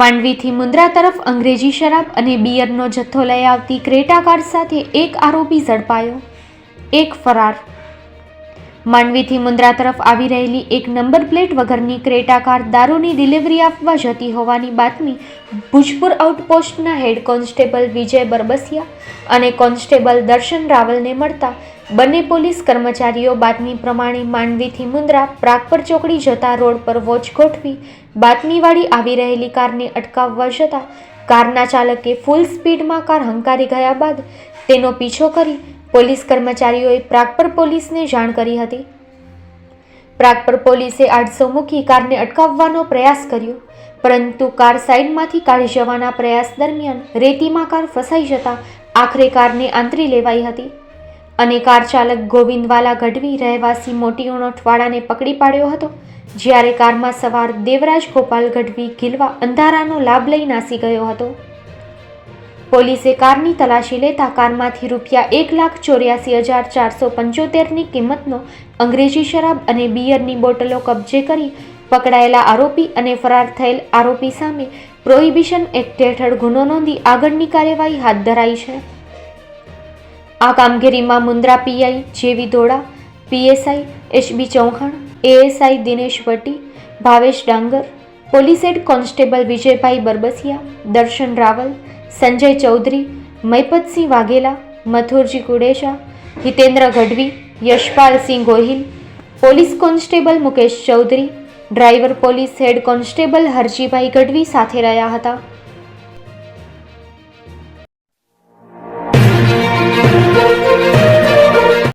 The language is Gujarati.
માંડવીથી મુન્દ્રા તરફ અંગ્રેજી શરાબ અને બિયરનો જથ્થો લઈ આવતી ક્રેટા કાર સાથે એક આરોપી ઝડપાયો. એક ફરાર માંડવીથી મુન્દ્રા તરફ આવી રહેલી એક નંબર પ્લેટ વગરની ક્રેટા કાર દારૂની ડિલિવરી આપવા જતી હોવાની બાતમી ભુજપુર આઉટપોસ્ટના હેડ કોન્સ્ટેબલ વિજય બરબસિયા અને કોન્સ્ટેબલ દર્શન રાવલને મળતા બંને પોલીસ કર્મચારીઓ બાતમી પ્રમાણે માંડવીથી મુન્દ્રા પ્રાગપર ચોકડી જતા રોડ પર વોચ ગોઠવી બાતમીવાળી આવી રહેલી કારને અટકાવવા જતા કારના ચાલકે ફૂલ સ્પીડમાં કાર હંકારી ગયા બાદ તેનો પીછો કરી પોલીસ કર્મચારીઓએ પ્રાગપર પોલીસને જાણ કરી હતી. પ્રાગપર પોલીસે આઠસો મૂકી કારને અટકાવવાનો પ્રયાસ કર્યો, પરંતુ કાર સાઇડમાંથી કાઢી જવાના પ્રયાસ દરમિયાન રેતીમાં કાર ફસાઈ જતા આખરે કારને આંતરી લેવાઈ હતી અને કાર ચાલક ગોવિંદવાલા ગઢવી રહેવાસી મોટી ઉણઠવાડાને પકડી પાડ્યો હતો, જ્યારે કારમાં સવાર દેવરાજ ગોપાલ ગઢવી ગીલવા અંધારાનો લાભ લઈ નાસી ગયો હતો. પોલીસે કારની તલાશી લેતા કારમાંથી રૂપિયા એક લાખ ચોર્યાસી હજાર ચારસો પંચોતેરની કિંમતનો અંગ્રેજી શરાબ અને બિયરની બોટલો કબજે કરી પકડાયેલા આરોપી અને ફરાર થયેલ આરોપી સામે પ્રોહિબિશન એક્ટ હેઠળ ગુનો નોંધી આગળની કાર્યવાહી હાથ ધરાઈ છે. આ કામગીરીમાં Mundra PI J V Dhola, PSI H B Chauhan, ASI Dinesh Bhatti, Bhavesh Dangar, police head constable Vijaybhai Barbasiya, Darshan Raval Sanjay Chaudhari, Maipatsinh Vaghela, Mathurji Kudesha, Hitendra Gadhvi Yashpalsinh Gohil, police constable Mukesh Chaudhari, driver police head constable Harjibhai Gadhvi સાથે રહ્યા હતા.